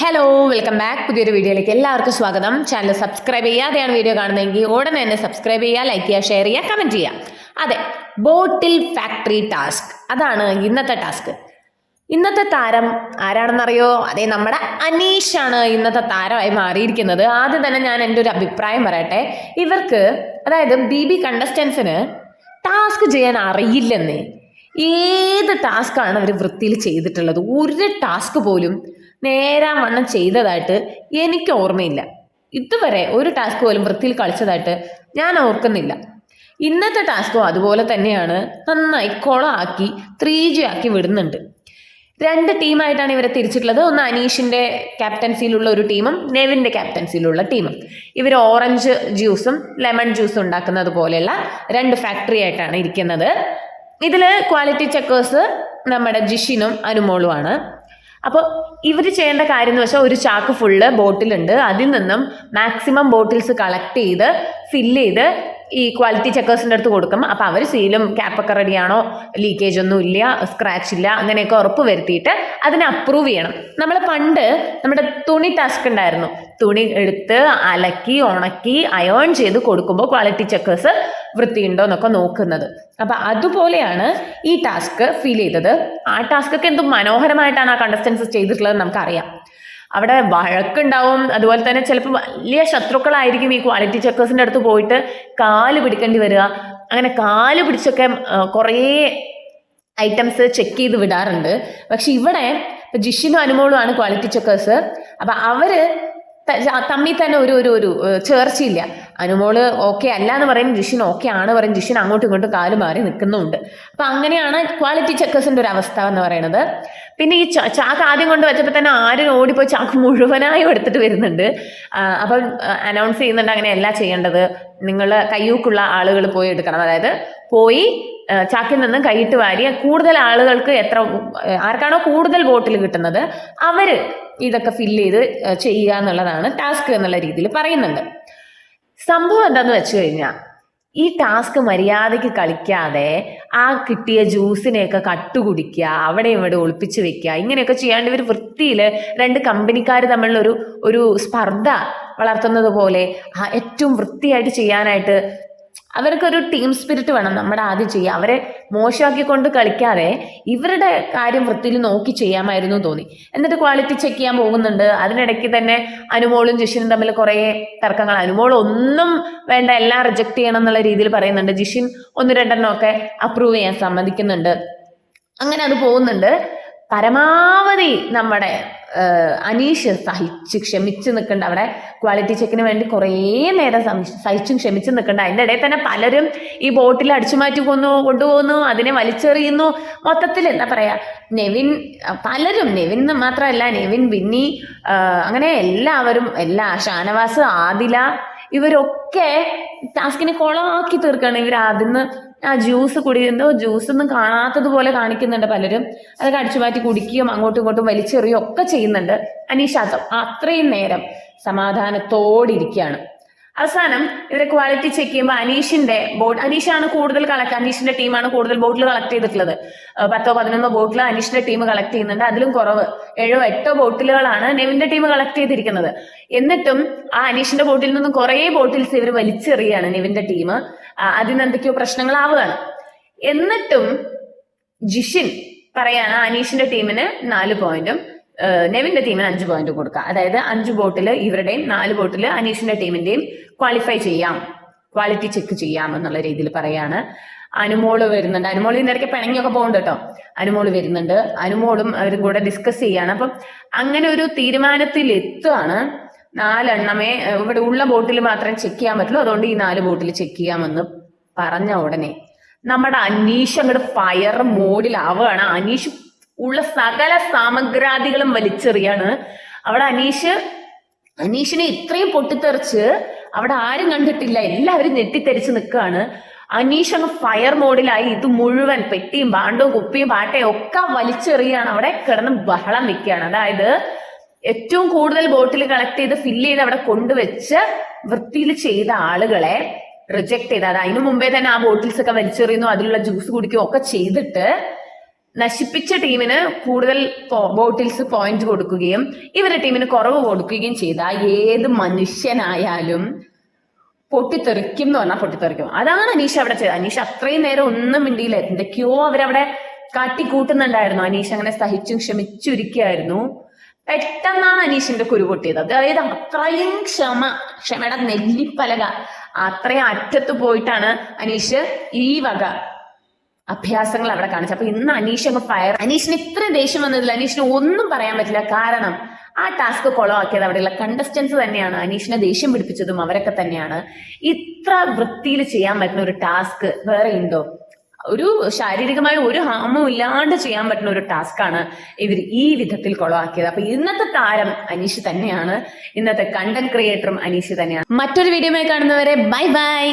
Hello welcome back പുതിയൊരു വീഡിയോയിലേക്ക് എല്ലാവർക്കും സ്വാഗതം. ചാനൽ സബ്സ്ക്രൈബ് ചെയ്യാതെയാണ് വീഡിയോ കാണുന്നതെങ്കിൽ ഉടനെ തന്നെ സബ്സ്ക്രൈബ് ചെയ്യുക ലൈക്ക് ചെയ്യുക ഷെയർ ചെയ്യുക കമന്റ് ചെയ്യുക. അതെ ബോട്ടിൽ ഫാക്ടറി ടാസ്ക് അതാണ് ഇന്നത്തെ ടാസ്ക് ഇന്നത്തെ താരം ആരാണെന്നറിയോ? അതെ നമ്മുടെ അനീഷാണ് ഇന്നത്തെ താരമായി മാറിയിരിക്കുന്നത്. ആദ്യം തന്നെ ഞാൻ എന്റെ ഒരു അഭിപ്രായം പറയട്ടെ. ഇവർക്ക് അതായത് ബി ബി കണ്ടസ്റ്റൻസിന് ടാസ്ക് ചെയ്യാൻ അറിയില്ലെന്നേ. ഏത് ടാസ്ക്കാണ് അവർ വൃത്തിയിൽ ചെയ്തിട്ടുള്ളത്? ഒരു ടാസ്ക് പോലും നേരാൻ വണ്ണം ചെയ്തതായിട്ട് എനിക്ക് ഓർമ്മയില്ല. ഇതുവരെ ഒരു ടാസ്ക് പോലും വൃത്തിയിൽ കളിച്ചതായിട്ട് ഞാൻ ഓർക്കുന്നില്ല. ഇന്നത്തെ ടാസ്കും അതുപോലെ തന്നെയാണ് നന്നായി കുളമാക്കി ത്രീ ജി ആക്കി വിടുന്നുണ്ട്. രണ്ട് ടീമായിട്ടാണ് ഇവരെ തിരിച്ചിട്ടുള്ളത്. ഒന്ന് അനീഷിന്റെ ക്യാപ്റ്റൻസിയിലുള്ള ഒരു ടീമും നെവിന്റെ ക്യാപ്റ്റൻസിയിലുള്ള ടീമും. ഇവർ ഓറഞ്ച് ജ്യൂസും ലെമൺ ജ്യൂസും ഉണ്ടാക്കുന്നത് പോലെയുള്ള രണ്ട് ഫാക്ടറി ആയിട്ടാണ് ഇരിക്കുന്നത്. ഇതിൽ ക്വാളിറ്റി ചെക്കേഴ്സ് നമ്മുടെ ജിഷിനും അനുമോളുമാണ്. അപ്പോൾ ഇവർ ചെയ്യേണ്ട കാര്യം എന്ന് വെച്ചാൽ ഒരു ചാക്ക് ഫുള്ള് ബോട്ടിലുണ്ട്. അതിൽ നിന്നും മാക്സിമം ബോട്ടിൽസ് കളക്ട് ചെയ്ത് ഫില്ല് ചെയ്ത് ഈ ക്വാളിറ്റി ചെക്കേഴ്സിന്റെ അടുത്ത് കൊടുക്കും. അപ്പോൾ അവർ സീലും ക്യാപ്പൊക്കെ റെഡിയാണോ ലീക്കേജ് ഒന്നും ഇല്ല സ്ക്രാച്ച് ഇല്ല അങ്ങനെയൊക്കെ ഉറപ്പ് വരുത്തിയിട്ട് അതിനെ അപ്രൂവ് ചെയ്യണം. നമ്മൾ പണ്ട് നമ്മുടെ തുണി ടാസ്ക് ഉണ്ടായിരുന്നു. തുണി എടുത്ത് അലക്കി ഉണക്കി അയോൺ ചെയ്ത് കൊടുക്കുമ്പോൾ ക്വാളിറ്റി ചെക്കേഴ്സ് വൃത്തിയുണ്ടോ എന്നൊക്കെ നോക്കുന്നത്. അപ്പം അതുപോലെയാണ് ഈ ടാസ്ക് ഫീൽ ചെയ്തത്. ആ ടാസ്ക് ഒക്കെ എന്തും മനോഹരമായിട്ടാണ് ആ കണ്ടസ്റ്റൻസ് ചെയ്തിട്ടുള്ളത് നമുക്കറിയാം. അവിടെ വഴക്കുണ്ടാവും. അതുപോലെ തന്നെ ചിലപ്പോൾ വലിയ ശത്രുക്കളായിരിക്കും ഈ ക്വാളിറ്റി ചെക്കേഴ്സിന്റെ അടുത്ത് പോയിട്ട് കാൽ പിടിക്കേണ്ടി വരിക. അങ്ങനെ കാൽ പിടിച്ചൊക്കെ കുറേ ഐറ്റംസ് ചെക്ക് ചെയ്ത് വിടാറുണ്ട്. പക്ഷെ ഇവിടെ ഇപ്പം ജിഷിനും അനുമോളുമാണ് ക്വാളിറ്റി ചെക്കേഴ്സ് അപ്പം അവർ തമ്മിൽ തന്നെ ഒരു ഒരു ഒരു ചേർച്ചയില്ല. അനുമോൾ ഓക്കെ അല്ല എന്ന് പറയും ജിഷിൻ ഓക്കെ ആണ് പറയും ജിഷിൻ അങ്ങോട്ടും ഇങ്ങോട്ടും കാലു മാറി നിൽക്കുന്നുണ്ട് അപ്പം അങ്ങനെയാണ് ക്വാളിറ്റി ചെക്കേഴ്സിന്റെ ഒരു അവസ്ഥ എന്ന് പറയുന്നത്. പിന്നെ ഈ ചാക്ക് ആദ്യം കൊണ്ട് വെച്ചപ്പോൾ തന്നെ ആരും ഓടിപ്പോയി ചാക്ക് മുഴുവനായും എടുത്തിട്ട് വരുന്നുണ്ട്. അപ്പം അനൗൺസ് ചെയ്യുന്നുണ്ട് അങ്ങനെ അല്ല ചെയ്യേണ്ടത്. നിങ്ങൾ കയ്യൂക്കുള്ള ആളുകൾ പോയി എടുക്കണം. അതായത് പോയി ചാക്കിൽ നിന്നും കൈയിട്ട് വാരി കൂടുതൽ ആളുകൾക്ക് എത്ര ആർക്കാണോ കൂടുതൽ വോട്ടിൽ കിട്ടുന്നത് അവർ ഇതൊക്കെ ഫില്ല് ചെയ്ത് ചെയ്യുക എന്നുള്ളതാണ് ടാസ്ക് എന്നുള്ള രീതിയിൽ പറയുന്നുണ്ട്. സംഭവം എന്താന്ന് വെച്ച് കഴിഞ്ഞാൽ ഈ ടാസ്ക് മര്യാദയ്ക്ക് കളിക്കാതെ ആ കിട്ടിയ ജ്യൂസിനെയൊക്കെ കട്ടുകുടിക്കുക അവിടെ ഇവിടെ ഒളിപ്പിച്ച് വെക്കുക ഇങ്ങനെയൊക്കെ ചെയ്യാണ്ട് ഇവർ വൃത്തിയിൽ രണ്ട് കമ്പനിക്കാർ തമ്മിലുള്ള ഒരു ഒരു സ്പർദ്ധ വളർത്തുന്നത് പോലെ ഏറ്റവും വൃത്തിയായിട്ട് ചെയ്യാനായിട്ട് അവർക്കൊരു ടീം സ്പിരിറ്റ് വേണം നമ്മുടെ ആദ്യം ചെയ്യുക അവരെ മോശമാക്കിക്കൊണ്ട് കളിക്കാതെ ഇവരുടെ കാര്യം വൃത്തിയിൽ നോക്കി ചെയ്യാമായിരുന്നു തോന്നി. എന്നിട്ട് ക്വാളിറ്റി ചെക്ക് ചെയ്യാൻ പോകുന്നുണ്ട്. അതിനിടയ്ക്ക് തന്നെ അനുമോളും ജിഷിനും തമ്മിൽ കുറേ തർക്കങ്ങൾ. അനുമോൾ ഒന്നും വേണ്ട എല്ലാം റിജക്റ്റ് ചെയ്യണം എന്നുള്ള രീതിയിൽ പറയുന്നുണ്ട്. ജിഷിൻ ഒന്ന് രണ്ടെണ്ണം ഒക്കെ അപ്രൂവ് ചെയ്യാൻ സമ്മതിക്കുന്നുണ്ട്. അങ്ങനെ അത് പോകുന്നുണ്ട്. പരമാവധി നമ്മുടെ അനീഷ് സഹിച്ച് ക്ഷമിച്ച് നിൽക്കേണ്ട. അവിടെ ക്വാളിറ്റി ചെക്കിന് വേണ്ടി കുറേ നേരം സഹിച്ചും ക്ഷമിച്ച് നിൽക്കേണ്ട. അതിന്റെ ഇടയിൽ തന്നെ പലരും ഈ ബോട്ടിൽ അടിച്ചു മാറ്റി കൊന്നു കൊണ്ടുപോകുന്നു അതിനെ വലിച്ചെറിയുന്നു. മൊത്തത്തിൽ എന്താ പറയുക നെവിൻ പലരും നെവിൻ മാത്രമല്ല നെവിൻ വിന്നി അങ്ങനെ എല്ലാവരും എല്ലാ ഷാനവാസ് ആദില ഇവരൊക്കെ ടാസ്കിനെ കൊളമാക്കി തീർക്കുകയാണ്. ഇവർ അതിന്ന് ആ ജ്യൂസ് കുടിക്കുന്നോ. ജ്യൂസ് ഒന്നും കാണാത്തതുപോലെ കാണിക്കുന്നുണ്ട് പലരും. അതൊക്കെ അടിച്ചു മാറ്റി കുടിക്കുകയും അങ്ങോട്ടും ഇങ്ങോട്ടും വലിച്ചെറിയുകയും ഒക്കെ ചെയ്യുന്നുണ്ട് അനീഷാത്തം അത്രയും നേരം സമാധാനത്തോടിരിക്കുകയാണ് അവസാനം ഇവരെ ക്വാളിറ്റി ചെക്ക് ചെയ്യുമ്പോൾ അനീഷിന്റെ ബോട്ട് അനീഷാണ് കൂടുതൽ കളക്ട് അനീഷിന്റെ ടീമാണ് കൂടുതൽ ബോട്ടിൽ കളക്ട് ചെയ്തിട്ടുള്ളത്. പത്തോ പതിനൊന്നോ ബോട്ടിൽ അനീഷിന്റെ ടീം കളക്ട് ചെയ്യുന്നുണ്ട്. അതിലും കുറവ്. ഏഴോ എട്ടോ ബോട്ടിലുകളാണ് നെവിന്റെ ടീം കളക്ട് ചെയ്തിരിക്കുന്നത്. എന്നിട്ടും ആ അനീഷിന്റെ ബോട്ടിൽ നിന്നും കുറേ ബോട്ടിൽസ് ഇവർ വലിച്ചെറിയാണ് നെവിന്റെ ടീം അതിന് എന്തൊക്കെയോ പ്രശ്നങ്ങളാവുകയാണ്. എന്നിട്ടും ജിഷിൻ പറയാണ് അനീഷിന്റെ ടീമിന് നാല് പോയിന്റും നെവിന്റെ ടീമിന് അഞ്ച് പോയിന്റ് കൊടുക്കുക അതായത് അഞ്ച് ബോട്ടിൽ ഇവരുടെയും നാല് ബോട്ടിൽ അനീഷിന്റെ ടീമിന്റെയും ക്വാളിഫൈ ചെയ്യാം. ക്വാളിറ്റി ചെക്ക് ചെയ്യാം എന്നുള്ള രീതിയിൽ പറയാണ്. അനുമോൾ വരുന്നുണ്ട്. അനുമോൾ ഇതിന്റെ ഇടയ്ക്ക് പിണങ്ങിയൊക്കെ പോകുന്നുണ്ട് കേട്ടോ. അനുമോൾ വരുന്നുണ്ട്. അനുമോളും അവരും കൂടെ ഡിസ്കസ് ചെയ്യാണ്. അപ്പം അങ്ങനെ ഒരു തീരുമാനത്തിൽ എത്തുകയാണ് നാലെണ്ണമേ ഇവിടെ ഉള്ള ബോട്ടിൽ മാത്രം ചെക്ക് ചെയ്യാൻ പറ്റുള്ളൂ. അതുകൊണ്ട് ഈ നാല് ബോട്ടിൽ ചെക്ക് ചെയ്യാമെന്ന് പറഞ്ഞ ഉടനെ നമ്മുടെ അനീഷ് അങ്ങോട്ട് ഫയർ മോഡിലാവുകയാണ് അനീഷ് ഉള്ള സകല സാമഗ്രാദികളും വലിച്ചെറിയാണ്. അവിടെ അനീഷ് അനീഷിനെ ഇത്രയും പൊട്ടിത്തെറിച്ച് അവിടെ ആരും കണ്ടിട്ടില്ല. എല്ലാവരും ഞെട്ടിത്തെറിച്ച് നിൽക്കുകയാണ്. അനീഷ് അങ്ങ് ഫയർ മോഡിലായി ഇത് മുഴുവൻ പെട്ടിയും പാണ്ടവും കുപ്പിയും പാട്ടയും ഒക്കെ വലിച്ചെറിയാണ്. അവിടെ കിടന്ന് ബഹളം വെക്കുകയാണ്. അതായത് ഏറ്റവും കൂടുതൽ ബോട്ടിൽ കളക്ട് ചെയ്ത് ഫില്ല് ചെയ്ത് അവിടെ കൊണ്ടുവച്ച് വൃത്തിയിൽ ചെയ്ത ആളുകളെ റിജക്ട് ചെയ്ത്. അത് അതിനു മുമ്പേ തന്നെ ആ ബോട്ടിൽസ് ഒക്കെ വലിച്ചെറിയുന്നു. അതിലുള്ള ജ്യൂസ് കുടിക്കുകയും ഒക്കെ ചെയ്തിട്ട് നശിപ്പിച്ച ടീമിന് കൂടുതൽ ബോട്ടിൽസ് പോയിന്റ് കൊടുക്കുകയും ഇവരുടെ ടീമിന് കുറവ് കൊടുക്കുകയും ചെയ്ത ഏത് മനുഷ്യനായാലും പൊട്ടിത്തെറിക്കും എന്ന് പറഞ്ഞാൽ പൊട്ടിത്തെറിക്കും. അതാണ് അനീഷ് അവിടെ ചെയ്തത്. അനീഷ് അത്രയും നേരം ഒന്നും മിണ്ടിയില്ല. എന്തൊക്കെയോ അവരവിടെ കാട്ടിക്കൂട്ടുന്നുണ്ടായിരുന്നു. അനീഷ് അങ്ങനെ സഹിച്ചും ക്ഷമിച്ചുരിക്കുകയായിരുന്നു. പെട്ടെന്നാണ് അനീഷിന്റെ കുരു പൊട്ടിയത്. അതായത് അത്രയും ക്ഷമ ക്ഷമയുടെ നെല്ലിപ്പലക അത്രയും അറ്റത്ത് പോയിട്ടാണ് അനീഷ് ഈ വക അഭ്യാസങ്ങൾ അവിടെ കാണിച്ചു. അപ്പൊ ഇന്ന് അനീഷ് അങ്ങ് ഫയർ അനീഷിന് ഇത്ര ദേഷ്യം വന്നതിൽ അനീഷിന് ഒന്നും പറയാൻ പറ്റില്ല. കാരണം ആ ടാസ്ക് ഫോളോ ആക്കിയത് അവിടെയുള്ള കണ്ടസ്റ്റൻസ് തന്നെയാണ്. അനീഷിനെ ദേഷ്യം പിടിപ്പിച്ചതും അവരൊക്കെ തന്നെയാണ്. ഇത്ര വൃത്തിയിൽ ചെയ്യാൻ പറ്റുന്ന ഒരു ടാസ്ക് വേറെ ഉണ്ടോ? ഒരു ശാരീരികമായ ഒരു ഹാമവും ഇല്ലാണ്ട് ചെയ്യാൻ പറ്റുന്ന ഒരു ടാസ്ക്കാണ് ഇവർ ഈ വിധത്തിൽ കൊളവാക്കിയത്. അപ്പൊ ഇന്നത്തെ താരം അനീഷ് തന്നെയാണ്. ഇന്നത്തെ കണ്ടന്റ് ക്രിയേറ്ററും അനീഷ് തന്നെയാണ്. മറ്റൊരു വീഡിയോമായി കാണുന്നവരെ ബൈ ബൈ